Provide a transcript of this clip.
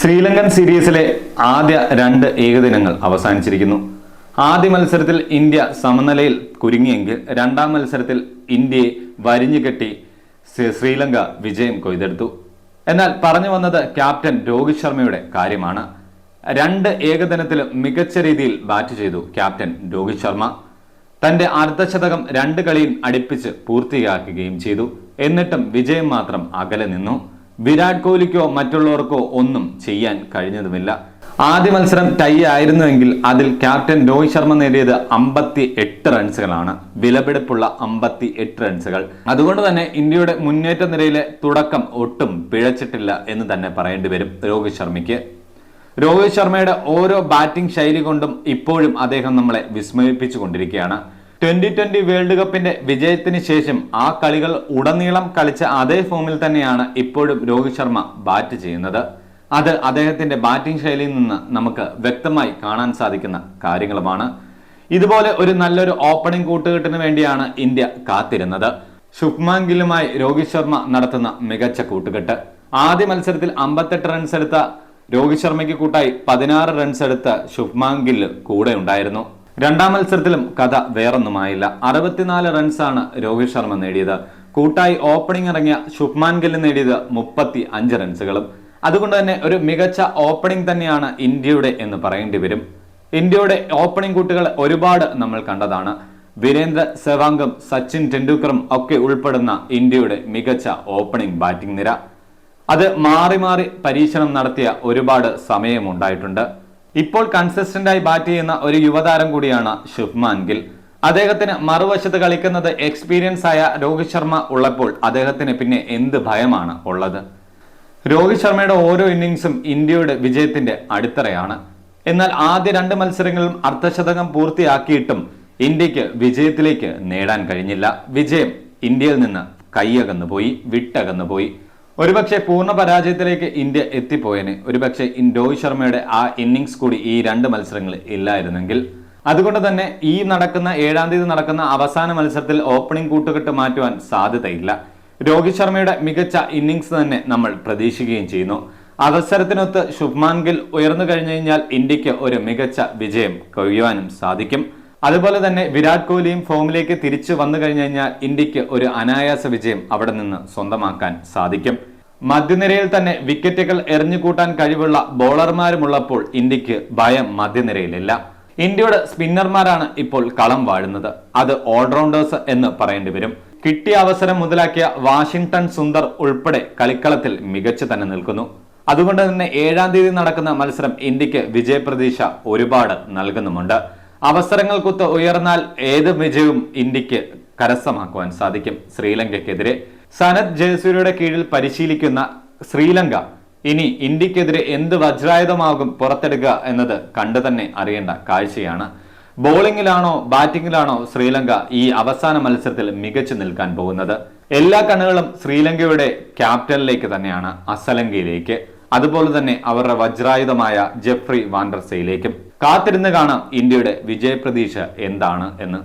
ശ്രീലങ്കൻ സീരീസിലെ ആദ്യ രണ്ട് ഏകദിനങ്ങൾ അവസാനിച്ചിരിക്കുന്നു. ആദ്യ മത്സരത്തിൽ ഇന്ത്യ സമനിലയിൽ കുരുങ്ങിയെങ്കിൽ രണ്ടാം മത്സരത്തിൽ ഇന്ത്യയെ വരിഞ്ഞുകെട്ടി ശ്രീ- ശ്രീലങ്ക വിജയം കൊയ്തെടുത്തു. എന്നാൽ പറഞ്ഞു വന്നത് ക്യാപ്റ്റൻ രോഹിത് ശർമ്മയുടെ കാര്യമാണ്. രണ്ട് ഏകദിനത്തിലും മികച്ച രീതിയിൽ ബാറ്റ് ചെയ്തു ക്യാപ്റ്റൻ രോഹിത് ശർമ്മ. തന്റെ അർദ്ധശതകം രണ്ട് കളിയും അടുപ്പിച്ച് പൂർത്തിയാക്കുകയും ചെയ്തു. എന്നിട്ടും വിജയം മാത്രം അകലെ നിന്നു. വിരാട് കോഹ്ലിക്കോ മറ്റുള്ളവർക്കോ ഒന്നും ചെയ്യാൻ കഴിഞ്ഞതുമില്ല. ആദ്യ മത്സരം ടൈ ആയിരുന്നുവെങ്കിൽ അതിൽ ക്യാപ്റ്റൻ രോഹിത് ശർമ്മ നേടിയത് അമ്പത്തി എട്ട് റൺസുകളാണ് വിലപിടിപ്പുള്ള അമ്പത്തി എട്ട് റൺസുകൾ അതുകൊണ്ട് തന്നെ ഇന്ത്യയുടെ മുന്നേറ്റ നിരയിലെ തുടക്കം ഒട്ടും പിഴച്ചിട്ടില്ല എന്ന് തന്നെ പറയേണ്ടി വരും രോഹിത് ശർമ്മയ്ക്ക്. രോഹിത് ശർമ്മയുടെ ഓരോ ബാറ്റിംഗ് ശൈലി കൊണ്ടും ഇപ്പോഴും അദ്ദേഹം നമ്മളെ വിസ്മയിപ്പിച്ചുകൊണ്ടിരിക്കുകയാണ്. ട്വന്റി ട്വന്റി വേൾഡ് കപ്പിന്റെ വിജയത്തിന് ശേഷം ആ കളികൾ ഉടനീളം കളിച്ച അതേ ഫോമിൽ തന്നെയാണ് ഇപ്പോഴും രോഹിത് ശർമ്മ ബാറ്റ് ചെയ്യുന്നത്. അത് അദ്ദേഹത്തിന്റെ ബാറ്റിംഗ് ശൈലിയിൽ നിന്ന് നമുക്ക് വ്യക്തമായി കാണാൻ സാധിക്കുന്ന കാര്യങ്ങളുമാണ്. ഇതുപോലെ ഒരു നല്ലൊരു ഓപ്പണിംഗ് കൂട്ടുകെട്ടിന് വേണ്ടിയാണ് ഇന്ത്യ കാത്തിരുന്നത്. ശുഭ്മാൻ ഗില്ലുമായി രോഹിത് ശർമ്മ നടത്തുന്ന മികച്ച കൂട്ടുകെട്ട്. ആദ്യ മത്സരത്തിൽ അമ്പത്തെട്ട് റൺസ് എടുത്ത രോഹിത് ശർമ്മയ്ക്ക് കൂട്ടായി പതിനാറ് റൺസ് എടുത്ത ശുഭ്മാൻ ഗില്ല് കൂടെ ഉണ്ടായിരുന്നു രണ്ടാം മത്സരത്തിലും കഥ വേറൊന്നുമായില്ല. അറുപത്തിനാല് റൺസാണ് രോഹിത് ശർമ്മ നേടിയത്. കൂട്ടായി ഓപ്പണിംഗ് ഇറങ്ങിയ ശുഭ്മാൻ ഗില്ല് നേടിയത് മുപ്പത്തി അഞ്ച് റൺസുകളും. അതുകൊണ്ട് തന്നെ ഒരു മികച്ച ഓപ്പണിംഗ് തന്നെയാണ് ഇന്ത്യയുടെ എന്ന് പറയേണ്ടി വരും. ഇന്ത്യയുടെ ഓപ്പണിംഗ് കൂട്ടുകൾ ഒരുപാട് നമ്മൾ കണ്ടതാണ്. വീരേന്ദ്ര സെവാംഗും സച്ചിൻ ടെണ്ടുൽക്കറും ഒക്കെ ഉൾപ്പെടുന്ന ഇന്ത്യയുടെ മികച്ച ഓപ്പണിംഗ് ബാറ്റിംഗ് നിര. അത് മാറി മാറി പരീക്ഷണം നടത്തിയ ഒരുപാട് സമയമുണ്ടായിട്ടുണ്ട്. ഇപ്പോൾ കൺസിസ്റ്റന്റായി ബാറ്റ് ചെയ്യുന്ന ഒരു യുവതാരം കൂടിയാണ് ശുഭ്മാൻ ഗിൽ. അദ്ദേഹത്തിന് മറുവശത്ത് കളിക്കുന്നത് എക്സ്പീരിയൻസ് ആയ രോഹിത് ശർമ്മ ഉള്ളപ്പോൾ അദ്ദേഹത്തിന് പിന്നെ എന്ത് ഭയമാണ് ഉള്ളത്? രോഹിത് ശർമ്മയുടെ ഓരോ ഇന്നിങ്സും ഇന്ത്യയുടെ വിജയത്തിന്റെ അടിത്തറയാണ്. എന്നാൽ ആദ്യ രണ്ട് മത്സരങ്ങളിലും അർദ്ധശതകം പൂർത്തിയാക്കിയിട്ടും ഇന്ത്യയ്ക്ക് വിജയത്തിലേക്ക് നേടാൻ കഴിഞ്ഞില്ല. വിജയം ഇന്ത്യയിൽ നിന്ന് കൈയകന്നു പോയി വിട്ടകന്നു പോയി ഒരുപക്ഷെ പൂർണ പരാജയത്തിലേക്ക് ഇന്ത്യ എത്തിപ്പോയന്. ഒരുപക്ഷെ രോഹിത് ശർമ്മയുടെ ആ ഇന്നിങ്സ് കൂടി ഈ രണ്ട് മത്സരങ്ങൾ ഇല്ലായിരുന്നെങ്കിൽ. അതുകൊണ്ട് തന്നെ ഈ നടക്കുന്ന ഏഴാം തീയതി നടക്കുന്ന അവസാന മത്സരത്തിൽ ഓപ്പണിംഗ് കൂട്ടുകെട്ട് മാറ്റുവാൻ സാധ്യതയില്ല. രോഹിത് ശർമ്മയുടെ മികച്ച ഇന്നിങ്സ് തന്നെ നമ്മൾ പ്രതീക്ഷിക്കുകയും ചെയ്യുന്നു. അവസരത്തിനൊത്ത് ശുഭ്മാൻ ഗിൽ ഉയർന്നു കഴിഞ്ഞു കഴിഞ്ഞാൽ ഇന്ത്യയ്ക്ക് ഒരു മികച്ച വിജയം കൊയ്യുവാനും സാധിക്കും. അതുപോലെ തന്നെ വിരാട് കോഹ്ലിയും ഫോമിലേക്ക് തിരിച്ചു വന്നു കഴിഞ്ഞു കഴിഞ്ഞാൽ ഇന്ത്യയ്ക്ക് ഒരു അനായാസ വിജയം അവിടെ നിന്ന് സ്വന്തമാക്കാൻ സാധിക്കും. മധ്യനിരയിൽ തന്നെ വിക്കറ്റുകൾ എറിഞ്ഞുകൂട്ടാൻ കഴിവുള്ള ബോളർമാരുമുള്ളപ്പോൾ ഇന്ത്യയ്ക്ക് ഭയം മധ്യനിരയിലില്ല. ഇന്ത്യയുടെ സ്പിന്നർമാരാണ് ഇപ്പോൾ കളം വാഴുന്നത്. അത് ഓൾറൗണ്ടേഴ്സ് എന്ന് പറയേണ്ടി വരും. കിട്ടിയ അവസരം മുതലാക്കിയ വാഷിംഗ്ടൺ സുന്ദർ ഉൾപ്പെടെ കളിക്കളത്തിൽ മികച്ചു തന്നെ നിൽക്കുന്നു. അതുകൊണ്ട് തന്നെ ഏഴാം തീയതി നടക്കുന്ന മത്സരം ഇന്ത്യയ്ക്ക് വിജയപ്രതീക്ഷ ഒരുപാട് നൽകുന്നുമുണ്ട്. അവസരങ്ങൾ കുത്ത് ഉയർന്നാൽ ഏത് വിജയവും ഇന്ത്യയ്ക്ക് കരസ്ഥമാക്കുവാൻ സാധിക്കും ശ്രീലങ്കയ്ക്കെതിരെ. സനത് ജയസൂര്യയുടെ കീഴിൽ പരിശീലിക്കുന്ന ശ്രീലങ്ക ഇനി ഇന്ത്യക്കെതിരെ എന്ത് വജ്രായുധമാകും പുറത്തെടുക്കുക എന്നത് കണ്ടു തന്നെ അറിയേണ്ട കാഴ്ചയാണ്. ബോളിംഗിലാണോ ബാറ്റിംഗിലാണോ ശ്രീലങ്ക ഈ അവസാന മത്സരത്തിൽ മികച്ചു നിൽക്കാൻ പോകുന്നത്? എല്ലാ കണ്ണുകളും ശ്രീലങ്കയുടെ ക്യാപ്റ്റനിലേക്ക് തന്നെയാണ് അസലങ്കയിലേക്ക്. അതുപോലെ തന്നെ അവരുടെ വജ്രായുധമായ ജെഫ്രി വാൻഡർസയിലേക്കും. കാത്തിരുന്ന് കാണാം ഇന്ത്യയുടെ വിജയപ്രതീക്ഷ എന്താണ് എന്ന്.